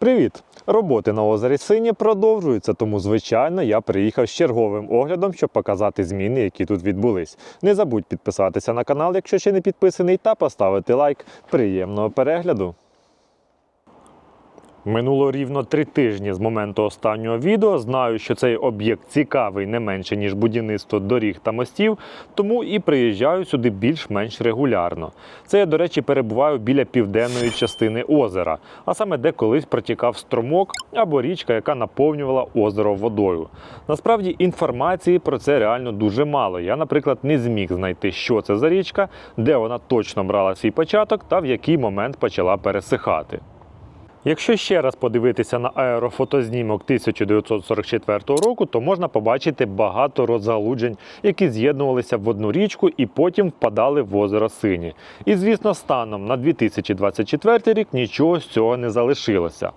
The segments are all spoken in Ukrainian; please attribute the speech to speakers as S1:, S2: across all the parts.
S1: Привіт! Роботи на озері Сині продовжуються, тому, звичайно, я приїхав з черговим оглядом, щоб показати зміни, які тут відбулись. Не забудь підписатися на канал, якщо ще не підписаний, та поставити лайк. Приємного перегляду! Минуло рівно три тижні з моменту останнього відео. Знаю, що цей об'єкт цікавий не менше, ніж будівництво доріг та мостів, тому і приїжджаю сюди більш-менш регулярно. Це я, до речі, перебуваю біля південної частини озера, а саме де колись протікав струмок або річка, яка наповнювала озеро водою. Насправді інформації про це реально дуже мало. Я, наприклад, не зміг знайти, що це за річка, де вона точно брала свій початок та в який момент почала пересихати. Якщо ще раз подивитися на аерофотознімок 1944 року, то можна побачити багато розгалуджень, які з'єднувалися в одну річку і потім впадали в озеро Сині. І звісно, станом на 2024 рік нічого з цього не залишилося.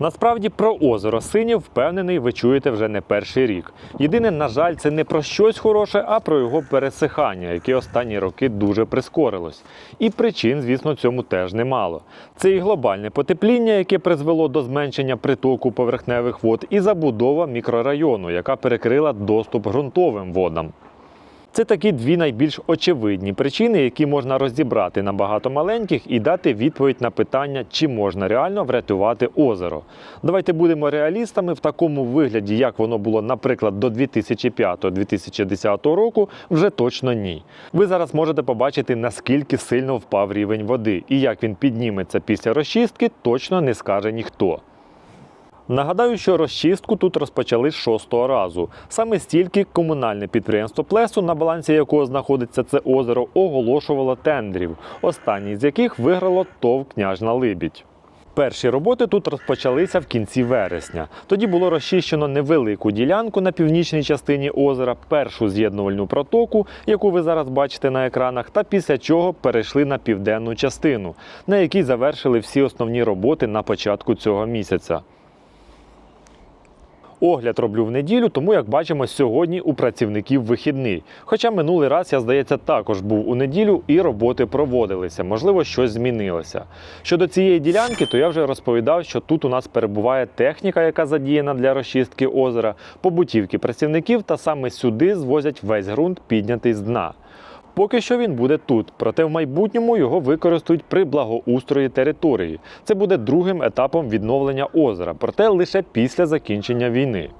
S1: Насправді про озеро Синє впевнений, ви чуєте вже не перший рік. Єдине, на жаль, це не про щось хороше, а про його пересихання, яке останні роки дуже прискорилось. І причин, звісно, цьому теж немало. Це і глобальне потепління, яке призвело до зменшення притоку поверхневих вод, і забудова мікрорайону, яка перекрила доступ ґрунтовим водам. Це такі дві найбільш очевидні причини, які можна розібрати на багато маленьких і дати відповідь на питання, чи можна реально врятувати озеро. Давайте будемо реалістами в такому вигляді, як воно було, наприклад, до 2005-2010 року, вже точно ні. Ви зараз можете побачити, наскільки сильно впав рівень води, і як він підніметься після розчистки, точно не скаже ніхто. Нагадаю, що розчистку тут розпочали з шостого разу. Саме стільки комунальне підприємство Плесу, на балансі якого знаходиться це озеро, оголошувало тендрів, останній з яких виграло ТОВ Княжна Либідь. Перші роботи тут розпочалися в кінці вересня. Тоді було розчищено невелику ділянку на північній частині озера, першу з'єднувальну протоку, яку ви зараз бачите на екранах, та після чого перейшли на південну частину, на якій завершили всі основні роботи на початку цього місяця. Огляд роблю в неділю, тому як бачимо, сьогодні у працівників вихідний. Хоча минулий раз, я здається, також був у неділю і роботи проводилися. Можливо, щось змінилося. Щодо цієї ділянки, то я вже розповідав, що тут у нас перебуває техніка, яка задіяна для розчистки озера, побутівки працівників, та саме сюди звозять весь ґрунт, піднятий з дна. Поки що він буде тут, проте в майбутньому його використають при благоустрої території. Це буде другим етапом відновлення озера, проте лише після закінчення війни.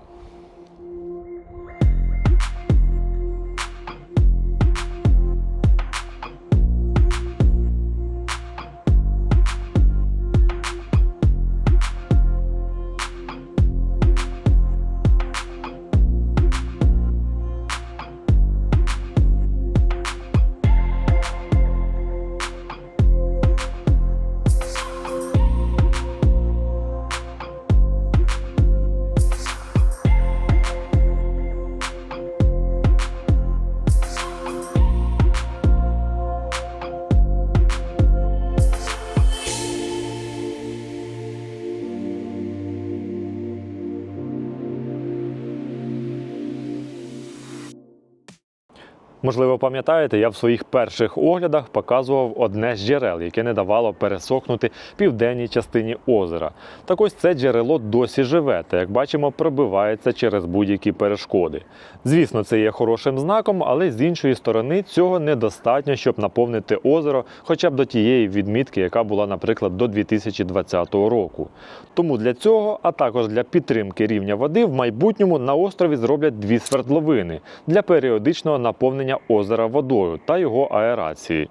S1: Можливо, пам'ятаєте, я в своїх перших оглядах показував одне з джерел, яке не давало пересохнути південній частині озера. Так ось це джерело досі живе, та як бачимо, пробивається через будь-які перешкоди. Звісно, це є хорошим знаком, але з іншої сторони цього недостатньо, щоб наповнити озеро хоча б до тієї відмітки, яка була, наприклад, до 2020 року. Тому для цього, а також для підтримки рівня води, в майбутньому на острові зроблять дві свердловини для періодичного наповнення озера водою та його аерації.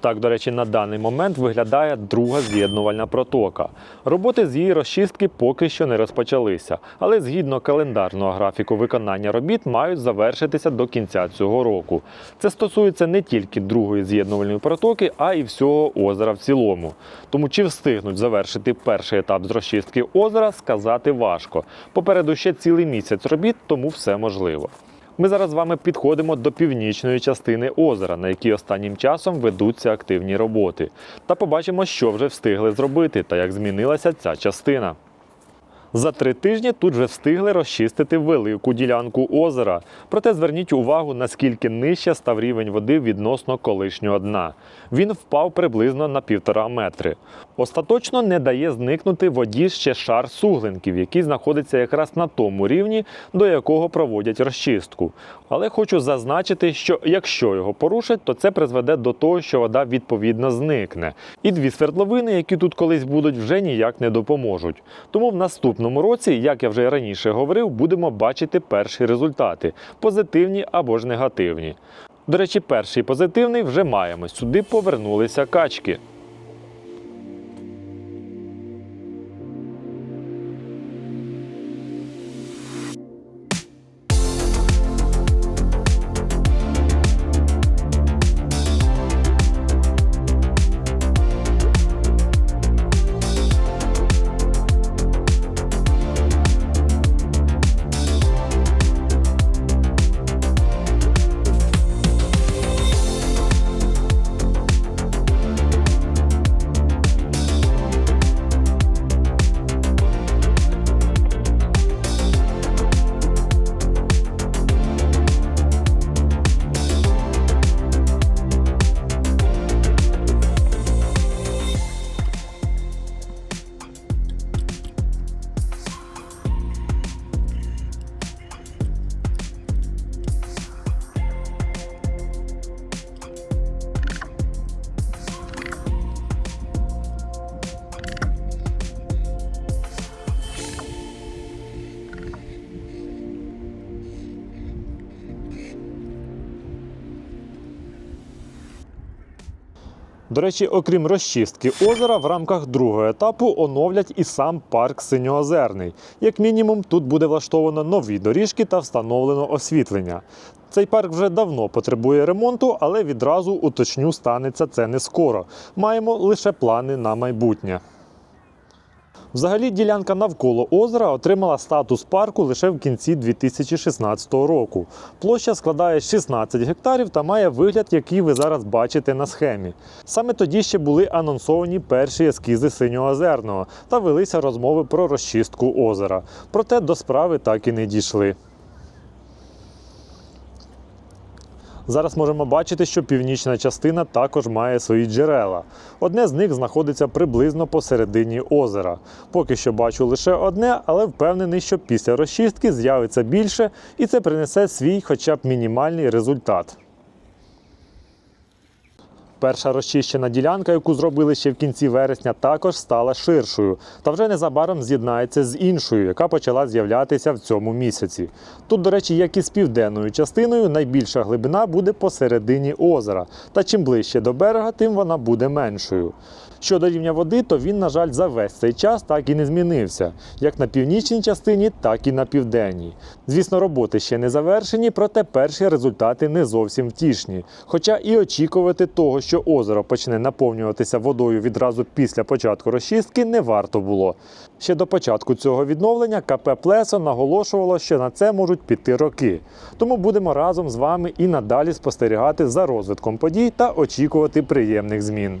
S1: Так, до речі, на даний момент виглядає друга з'єднувальна протока. Роботи з її розчистки поки що не розпочалися, але згідно календарного графіку виконання робіт мають завершитися до кінця цього року. Це стосується не тільки другої з'єднувальної протоки, а й всього озера в цілому. Тому чи встигнуть завершити перший етап з розчистки озера, сказати важко. Попереду ще цілий місяць робіт, тому все можливо. Ми зараз з вами підходимо до північної частини озера, на якій останнім часом ведуться активні роботи, та побачимо, що вже встигли зробити та як змінилася ця частина. За три тижні тут вже встигли розчистити велику ділянку озера. Проте зверніть увагу, наскільки нижче став рівень води відносно колишнього дна. Він впав приблизно на півтора метри. Остаточно не дає зникнути воді ще шар суглинків, який знаходиться якраз на тому рівні, до якого проводять розчистку. Але хочу зазначити, що якщо його порушать, то це призведе до того, що вода відповідно зникне. І дві свердловини, які тут колись будуть, вже ніяк не допоможуть. Тому в наступному році, як я вже раніше говорив, будемо бачити перші результати позитивні або ж негативні. До речі, перший позитивний вже маємо. Сюди повернулися качки. До речі, окрім розчистки озера, в рамках другого етапу оновлять і сам парк Синьоозерний. Як мінімум, тут буде влаштовано нові доріжки та встановлено освітлення. Цей парк вже давно потребує ремонту, але відразу уточню, станеться це не скоро. Маємо лише плани на майбутнє. Взагалі, ділянка навколо озера отримала статус парку лише в кінці 2016 року. Площа складає 16 гектарів та має вигляд, який ви зараз бачите на схемі. Саме тоді ще були анонсовані перші ескізи синьоозерного та велися розмови про розчистку озера. Проте до справи так і не дійшли. Зараз можемо бачити, що північна частина також має свої джерела. Одне з них знаходиться приблизно посередині озера. Поки що бачу лише одне, але впевнений, що після розчистки з'явиться більше, і це принесе свій, хоча б мінімальний результат. Перша розчищена ділянка, яку зробили ще в кінці вересня, також стала ширшою та вже незабаром з'єднається з іншою, яка почала з'являтися в цьому місяці. Тут, до речі, як і з південною частиною, найбільша глибина буде посередині озера. Та чим ближче до берега, тим вона буде меншою. Щодо рівня води, то він, на жаль, за весь цей час так і не змінився, як на північній частині, так і на південній. Звісно, роботи ще не завершені, проте перші результати не зовсім втішні. Хоча і очікувати того, що озеро почне наповнюватися водою відразу після початку розчистки, не варто було. Ще до початку цього відновлення КП Плесо наголошувало, що на це можуть піти роки. Тому будемо разом з вами і надалі спостерігати за розвитком подій та очікувати приємних змін.